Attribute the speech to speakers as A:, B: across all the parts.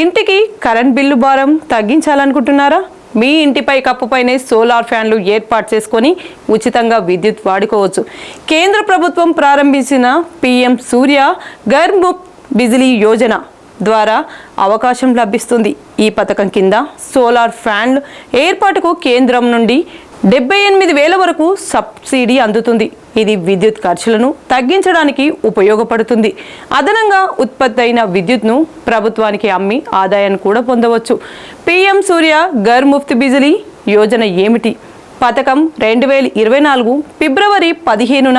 A: ఇంటికి current bill భారం తగ్గించాలనుకుంటున్నారా? మీ ఇంటిపై కప్పుపైనే సోలార్ ఫ్యాన్లు ఏర్పాటు చేసుకొని ఉచితంగా విద్యుత్ వాడుకోవచ్చు. కేంద్ర ప్రభుత్వం ప్రారంభించిన పిఎం సూర్య గర్ బిజిలీ యోజన ద్వారా అవకాశం లభిస్తుంది. ఈ పథకం కింద సోలార్ ఫ్యాన్లు ఏర్పాటుకు కేంద్రం నుండి డెబ్బై ఎనిమిది వేల వరకు సబ్సిడీ అందుతుంది. ఇది విద్యుత్ ఖర్చులను తగ్గించడానికి ఉపయోగపడుతుంది. అదనంగా ఉత్పత్తి అయిన విద్యుత్ను ప్రభుత్వానికి అమ్మి ఆదాయాన్ని కూడా పొందవచ్చు. పిఎం సూర్య గర్ ముఫ్త్ బిజిలీ యోజన ఏమిటి? పథకం రెండు వేల ఇరవై నాలుగు ఫిబ్రవరి పదిహేనున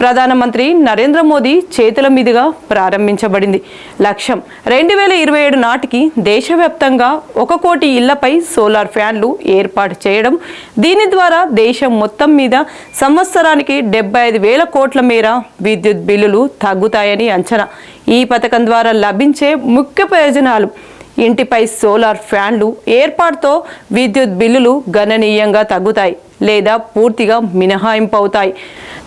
A: ప్రధానమంత్రి నరేంద్ర మోదీ చేతుల మీదుగా ప్రారంభించబడింది. లక్ష్యం రెండు వేల ఇరవై ఏడు నాటికి దేశవ్యాప్తంగా ఒక కోటి ఇళ్ళపై సోలార్ ఫ్యాన్లు ఏర్పాటు చేయడం దీని ద్వారా దేశం మొత్తం మీద సంవత్సరానికి డెబ్బై ఐదు వేల కోట్ల మేర విద్యుత్ బిల్లులు తగ్గుతాయని అంచనా. ఈ పథకం ద్వారా లభించే ముఖ్య ప్రయోజనాలు ఇంటిపై సోలార్ ఫ్యాన్లు ఏర్పాటుతో విద్యుత్ బిల్లులు గణనీయంగా తగ్గుతాయి. లేదా పూర్తిగా మినహాయింపు అవుతాయి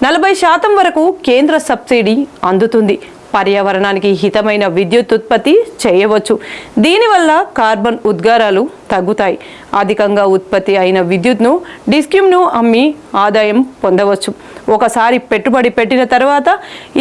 A: నలభై శాతం వరకు కేంద్ర సబ్సిడీ అందుతుంది. పర్యావరణానికి హితమైన విద్యుత్ ఉత్పత్తి చేయవచ్చు. దీనివల్ల కార్బన్ ఉద్గారాలు తగ్గుతాయి. అధికంగా ఉత్పత్తి అయిన విద్యుత్ను డిస్క్యూమ్ను అమ్మి ఆదాయం పొందవచ్చు. ఒకసారి పెట్టుబడి పెట్టిన తర్వాత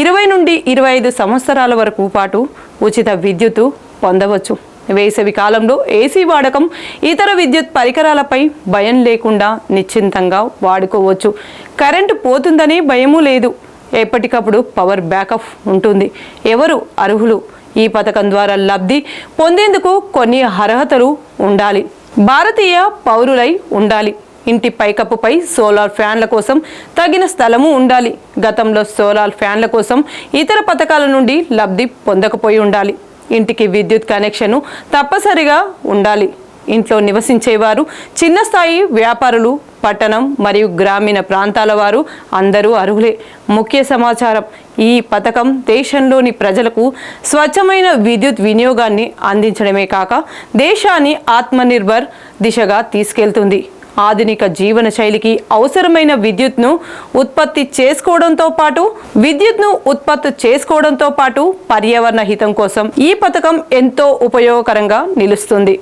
A: ఇరవై నుండి ఇరవై ఐదు సంవత్సరాల వరకు పాటు ఉచిత విద్యుత్తు పొందవచ్చు. వేసవి కాలంలో ఏసీ వాడకం ఇతర విద్యుత్ పరికరాలపై భయం లేకుండా నిశ్చింతంగా వాడుకోవచ్చు. కరెంటు పోతుందని భయము లేదు. ఎప్పటికప్పుడు పవర్ బ్యాకప్ ఉంటుంది. ఎవరు అర్హులు? ఈ పథకం ద్వారా లబ్ధి పొందేందుకు కొన్ని అర్హతలు ఉండాలి. భారతీయ పౌరులై ఉండాలి. ఇంటి పైకప్పుపై సోలార్ ఫ్యాన్ల కోసం తగిన స్థలము ఉండాలి. గతంలో సోలార్ ఫ్యాన్ల కోసం ఇతర పథకాల నుండి లబ్ధి పొందకపోయి ఉండాలి. ఇంటికి విద్యుత్ కనెక్షను తప్పనిసరిగా ఉండాలి. ఇంట్లో నివసించేవారు చిన్న స్థాయి వ్యాపారులు పట్టణం మరియు గ్రామీణ ప్రాంతాల వారు అందరూ అర్హులే. ముఖ్య సమాచారం ఈ పథకం దేశంలోని ప్రజలకు స్వచ్ఛమైన విద్యుత్ వినియోగాన్ని అందించడమే కాక దేశాన్ని ఆత్మనిర్భర్ దిశగా తీసుకెళ్తుంది. ఆధునిక జీవన శైలికి అవసరమైన విద్యుత్ను ఉత్పత్తి చేసుకోవడంతో పాటు విద్యుత్ను ఉత్పత్తి చేసుకోవడంతో పాటు పర్యావరణ హితం కోసం ఈ పథకం ఎంతో ఉపయోగకరంగా నిలుస్తుంది.